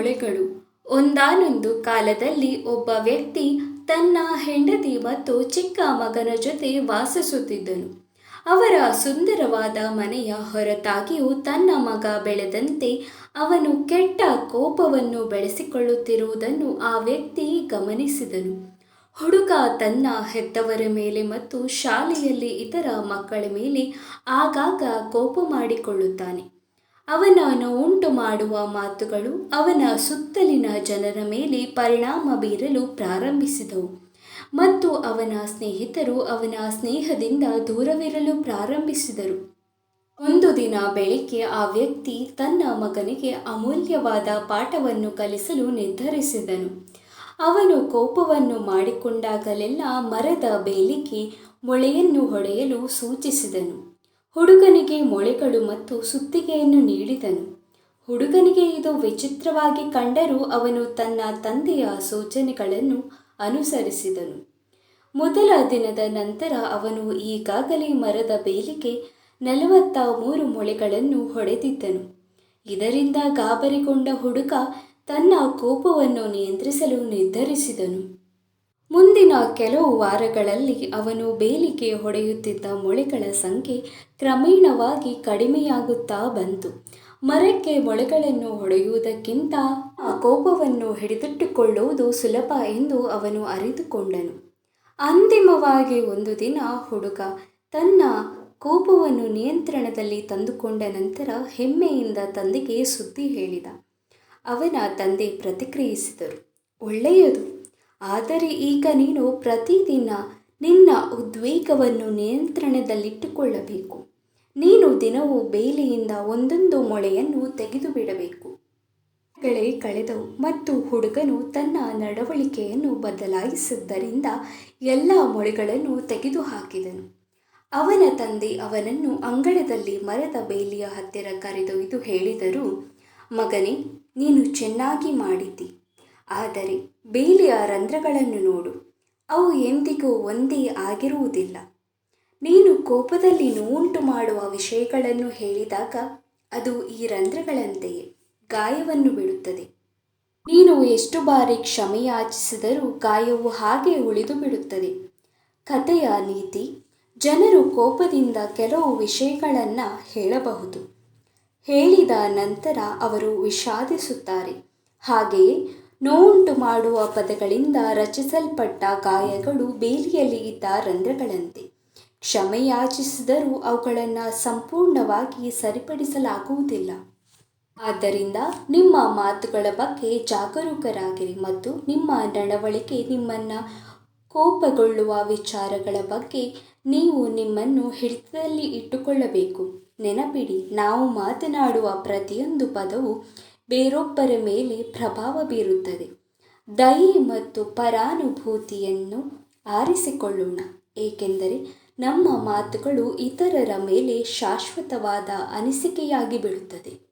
ಮೊಳೆಗಳು ಒಂದಾನೊಂದು ಕಾಲದಲ್ಲಿ ಒಬ್ಬ ವ್ಯಕ್ತಿ ತನ್ನ ಹೆಂಡತಿ ಮತ್ತು ಚಿಕ್ಕ ಮಗನ ಜೊತೆ ವಾಸಿಸುತ್ತಿದ್ದನು. ಅವರ ಸುಂದರವಾದ ಮನೆಯ ಹೊರತಾಗಿಯೂ ತನ್ನ ಮಗ ಬೆಳೆದಂತೆ ಅವನು ಕೆಟ್ಟ ಕೋಪವನ್ನು ಬೆಳೆಸಿಕೊಳ್ಳುತ್ತಿರುವುದನ್ನು ಆ ವ್ಯಕ್ತಿ ಗಮನಿಸಿದನು. ಹುಡುಗ ತನ್ನ ಹೆತ್ತವರ ಮೇಲೆ ಮತ್ತು ಶಾಲೆಯಲ್ಲಿ ಇತರ ಮಕ್ಕಳ ಮೇಲೆ ಆಗಾಗ ಕೋಪ ಮಾಡಿಕೊಳ್ಳುತ್ತಾನೆ. ಅವನ ಉಂಟು ಮಾಡುವ ಮಾತುಗಳು ಅವನ ಸುತ್ತಲಿನ ಜನರ ಮೇಲೆ ಪರಿಣಾಮ ಬೀರಲು ಪ್ರಾರಂಭಿಸಿದವು. ಮತ್ತು ಅವನ ಸ್ನೇಹಿತರು ಅವನ ಸ್ನೇಹದಿಂದ ದೂರವಿರಲು ಪ್ರಾರಂಭಿಸಿದರು. ಒಂದು ದಿನ ಬೆಳಿಗ್ಗೆ ಆ ವ್ಯಕ್ತಿ ತನ್ನ ಮಗನಿಗೆ ಅಮೂಲ್ಯವಾದ ಪಾಠವನ್ನು ಕಲಿಸಲು ನಿರ್ಧರಿಸಿದನು. ಅವನು ಕೋಪವನ್ನು ಮಾಡಿಕೊಂಡಾಗಲೆಲ್ಲ ಮರದ ಬೇಲಿಗೆ ಮೊಳೆಯನ್ನು ಹೊಡೆಯಲು ಸೂಚಿಸಿದನು. ಹುಡುಗನಿಗೆ ಮೊಳೆಗಳು ಮತ್ತು ಸುತ್ತಿಗೆಯನ್ನು ನೀಡಿದನು. ಹುಡುಗನಿಗೆ ಇದು ವಿಚಿತ್ರವಾಗಿ ಕಂಡರೂ ಅವನು ತನ್ನ ತಂದೆಯ ಸೂಚನೆಗಳನ್ನು ಅನುಸರಿಸಿದನು. ಮೊದಲ ದಿನದ ನಂತರ ಅವನು ಈಗಾಗಲೇ ಮರದ ಬೇಲಿಗೆ ನಲವತ್ತ ಮೂರು ಮೊಳೆಗಳನ್ನು ಹೊಡೆದಿದ್ದನು. ಇದರಿಂದ ಗಾಬರಿಗೊಂಡ ಹುಡುಗ ತನ್ನ ಕೋಪವನ್ನು ನಿಯಂತ್ರಿಸಲು ನಿರ್ಧರಿಸಿದನು. ಮುಂದಿನ ಕೆಲವು ವಾರಗಳಲ್ಲಿ ಅವನು ಬೇಲಿಗೆ ಹೊಡೆಯುತ್ತಿದ್ದ ಮೊಳೆಗಳ ಸಂಖ್ಯೆ ಕ್ರಮೇಣವಾಗಿ ಕಡಿಮೆಯಾಗುತ್ತಾ ಬಂತು. ಮರಕ್ಕೆ ಮೊಳೆಗಳನ್ನು ಹೊಡೆಯುವುದಕ್ಕಿಂತ ಆ ಕೋಪವನ್ನು ಹಿಡಿದಿಟ್ಟುಕೊಳ್ಳುವುದು ಸುಲಭ ಎಂದು ಅವನು ಅರಿತುಕೊಂಡನು. ಅಂತಿಮವಾಗಿ ಒಂದು ದಿನ ಹುಡುಗ ತನ್ನ ಕೋಪವನ್ನು ನಿಯಂತ್ರಣದಲ್ಲಿ ತಂದುಕೊಂಡ ನಂತರ ಹೆಮ್ಮೆಯಿಂದ ತಂದೆಗೆ ಸುದ್ದಿ ಹೇಳಿದ. ಅವನ ತಂದೆ ಪ್ರತಿಕ್ರಿಯಿಸಿದರು, ಒಳ್ಳೆಯದು. ಆದರೆ ಈಗ ನೀನು ಪ್ರತಿದಿನ ನಿನ್ನ ಉದ್ವೇಗವನ್ನು ನಿಯಂತ್ರಣದಲ್ಲಿಟ್ಟುಕೊಳ್ಳಬೇಕು. ನೀನು ದಿನವೂ ಬೇಲಿಯಿಂದ ಒಂದೊಂದು ಮೊಳೆಯನ್ನು ತೆಗೆದು ಬಿಡಬೇಕು ಗಳೇ ಕಳೆದವು ಮತ್ತು ಹುಡುಗನು ತನ್ನ ನಡವಳಿಕೆಯನ್ನು ಬದಲಾಯಿಸಿದ್ದರಿಂದ ಎಲ್ಲ ಮೊಳೆಗಳನ್ನು ತೆಗೆದುಹಾಕಿದನು. ಅವನ ತಂದೆ ಅವನನ್ನು ಅಂಗಳದಲ್ಲಿ ಮರದ ಬೇಲಿಯ ಹತ್ತಿರ ಕರೆದೊಯ್ದು ಹೇಳಿದರು, ಮಗನೇ, ನೀನು ಚೆನ್ನಾಗಿ ಮಾಡಿದ್ದಿ. ಆದರೆ ಬೇಲಿಯ ರಂಧ್ರಗಳನ್ನು ನೋಡು. ಅವು ಎಂದಿಗೂ ಒಂದೇ ಆಗಿರುವುದಿಲ್ಲ. ನೀನು ಕೋಪದಲ್ಲಿ ನೋವುಂಟು ಮಾಡುವ ವಿಷಯಗಳನ್ನು ಹೇಳಿದಾಗ ಅದು ಈ ರಂಧ್ರಗಳಂತೆಯೇ ಗಾಯವನ್ನು ಬಿಡುತ್ತದೆ. ನೀನು ಎಷ್ಟು ಬಾರಿ ಕ್ಷಮೆಯಾಚಿಸಿದರೂ ಗಾಯವು ಹಾಗೆ ಉಳಿದು ಬಿಡುತ್ತದೆ. ಕಥೆಯ ನೀತಿ, ಜನರು ಕೋಪದಿಂದ ಕೆಲವು ವಿಷಯಗಳನ್ನು ಹೇಳಬಹುದು. ಹೇಳಿದ ನಂತರ ಅವರು ವಿಷಾದಿಸುತ್ತಾರೆ. ಹಾಗೆಯೇ ನೋವುಂಟು ಮಾಡುವ ಪದಗಳಿಂದ ರಚಿಸಲ್ಪಟ್ಟ ಗಾಯಗಳು ಬೇಲಿಯಲ್ಲಿ ಇದ್ದ ರಂಧ್ರಗಳಂತೆ. ಕ್ಷಮೆಯಾಚಿಸಿದರೂ ಅವುಗಳನ್ನು ಸಂಪೂರ್ಣವಾಗಿ ಸರಿಪಡಿಸಲಾಗುವುದಿಲ್ಲ. ಆದ್ದರಿಂದ ನಿಮ್ಮ ಮಾತುಗಳ ಬಗ್ಗೆ ಜಾಗರೂಕರಾಗಿರಿ ಮತ್ತು ನಿಮ್ಮ ನಡವಳಿಕೆ ನಿಮ್ಮನ್ನು ಕೋಪಗೊಳ್ಳುವ ವಿಚಾರಗಳ ಬಗ್ಗೆ ನೀವು ನಿಮ್ಮನ್ನು ಹಿಡಿತದಲ್ಲಿ ಇಟ್ಟುಕೊಳ್ಳಬೇಕು. ನೆನಪಿಡಿ, ನಾವು ಮಾತನಾಡುವ ಪ್ರತಿಯೊಂದು ಪದವು ಬೇರೊಬ್ಬರ ಮೇಲೆ ಪ್ರಭಾವ ಬೀರುತ್ತದೆ. ದಯೆ ಮತ್ತು ಪರಾನುಭೂತಿಯನ್ನು ಆರಿಸಿಕೊಳ್ಳೋಣ. ಏಕೆಂದರೆ ನಮ್ಮ ಮಾತುಗಳು ಇತರರ ಮೇಲೆ ಶಾಶ್ವತವಾದ ಅನಿಸಿಕೆಯಾಗಿ ಬಿಡುತ್ತದೆ